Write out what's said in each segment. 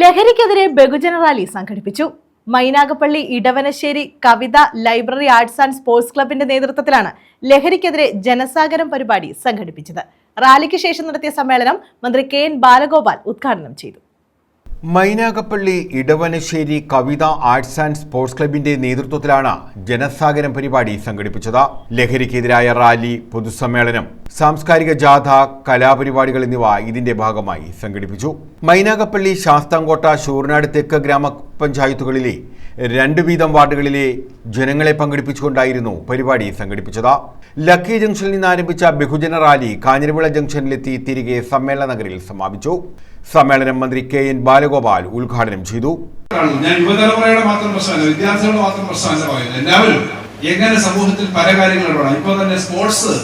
ലഹരിക്കെതിരെ ബഹുജന റാലി സംഘടിപ്പിച്ചു. Mynagappally Edavanasseri Kavitha library arts and sports ക്ലബിന്റെ നേതൃത്വത്തിലാണ് ലഹരിക്കെതിരെ ജനസാഗരം പരിപാടി സംഘടിപ്പിച്ചത്. റാലിക്ക് ശേഷം നടത്തിയ സമ്മേളനം മന്ത്രി കെ എൻ ബാലഗോപാൽ ഉദ്ഘാടനം ചെയ്തു. Mynagappally Edavanasseri Kavitha arts and sports ക്ലബിന്റെ നേതൃത്വത്തിലാണ് ജനസാഗരം പരിപാടി സംഘടിപ്പിച്ചത്. ലഹരിക്കെതിരായ റാലി പൊതുസമ്മേളനം സാംസ്കാരിക ജാഥ കലാപരിപാടികൾ എന്നിവ ഇതിന്റെ ഭാഗമായി സംഘടിപ്പിച്ചു. മൈനാഗപ്പള്ളി ശാസ്താംകോട്ട ശൂർനാട് തെക്ക് ഗ്രാമപഞ്ചായത്തുകളിലെ രണ്ട് വീതം വാർഡുകളിലെ ജനങ്ങളെ പങ്കെടുപ്പിച്ചുകൊണ്ടായിരുന്നു പരിപാടി സംഘടിപ്പിച്ചത്. ലക്കി ജംഗ്ഷനിൽ നിന്ന് ആരംഭിച്ച ബഹുജന റാലി കാഞ്ഞിരവിള ജംഗ്ഷനിലെത്തി തിരികെ സമ്മേളന നഗരിൽ സമാപിച്ചു. സമ്മേളനം മന്ത്രി കെ എൻ ബാലഗോപാൽ ഉദ്ഘാടനം ചെയ്തു. ഞാൻ മാത്രം വിദ്യാർത്ഥികളുടെ മാത്രം പറയുന്നത്. എല്ലാവരും എങ്ങനെ സമൂഹത്തിൽ പല കാര്യങ്ങൾ ഇടപെടാം ഇപ്പൊ തന്നെ സ്പോർട്സ്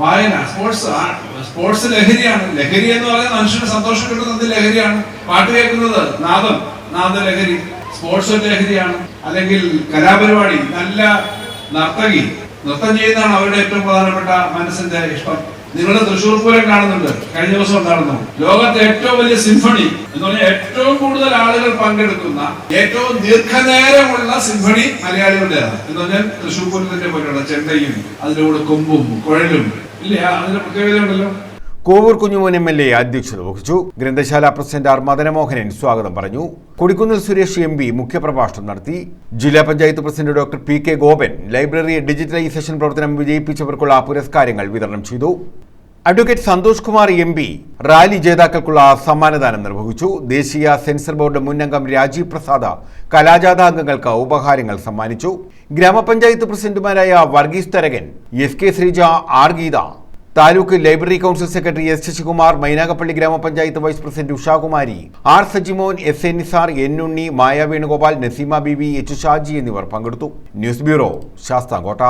വായന സ്പോർട്സ് സ്പോർട്സ് ലഹരിയാണ്. ലഹരി എന്ന് പറയുന്നത് മനുഷ്യന് സന്തോഷം കിട്ടുന്നത് ലഹരിയാണ്. പാട്ട് കേൾക്കുന്നത് നാദം. നാദ ലഹരി സ്പോർട്സ് ലഹരിയാണ് അല്ലെങ്കിൽ കലാപരിപാടി നല്ല നർത്തകി. നൃത്തം ചെയ്യുന്നതാണ് അവരുടെ ഏറ്റവും പ്രധാനപ്പെട്ട മനസ്സിന്റെ ഇഷ്ടം. നിങ്ങൾ തൃശ്ശൂർ പൂരം കാണുന്നുണ്ട്. കഴിഞ്ഞ ദിവസം നടന്നു ലോകത്തെ ഏറ്റവും വലിയ സിംഫണി എന്ന് പറഞ്ഞാൽ ഏറ്റവും കൂടുതൽ ആളുകൾ പങ്കെടുക്കുന്ന ഏറ്റവും ദീർഘനേരമുള്ള സിംഫണി മലയാളികളുടേതാണ്. എന്ന് പറഞ്ഞാൽ തൃശ്ശൂർ പൂരത്തിന്റെ പോലെയുള്ള ചെണ്ടയും അതിന്റെ കൂടെ കൊമ്പും കുഴലും ഇല്ല? അതിന്റെ പ്രത്യേകത ഉണ്ടല്ലോ Kovoor Kunjumon M L A അധ്യക്ഷത വഹിച്ചു. ഗ്രന്ഥശാല പ്രസിഡന്റ് ആർ മദനമോഹനൻ സ്വാഗതം പറഞ്ഞു. കൊടിക്കുന്നിൽ സുരേഷ് എം പി മുഖ്യപ്രഭാഷണം നടത്തി. ജില്ലാ panchayat president doctor P K Gopan library digitalisation പ്രവർത്തനം വിജയിപ്പിച്ചവർക്കുള്ള പുരസ്കാരങ്ങൾ വിതരണം ചെയ്തു. Advocate Santhosh Kumar M P rally ജേതാക്കൾക്കുള്ള സമ്മാനദാനം നിർവഹിച്ചു. ദേശീയ സെൻസർ ബോർഡ് മുൻ അംഗം രാജീവ് പ്രസാദ കലാജാഥ അംഗങ്ങൾക്ക് ഉപഹാരങ്ങൾ സമ്മാനിച്ചു. ഗ്രാമപഞ്ചായത്ത് പ്രസിഡന്റുമാരായ Varghese Tharakan S K Sreeja R Geetha taluk library council secretary S Sasikumar Mynagappally ഗ്രാമപഞ്ചായത്ത് vice president Ushakumari R Sajimon S A Nisar N Unni Maya Venugopal Naseema Beebi H Shaji എന്നിവർ പങ്കെടുത്തു. News bureau Sasthamcotta.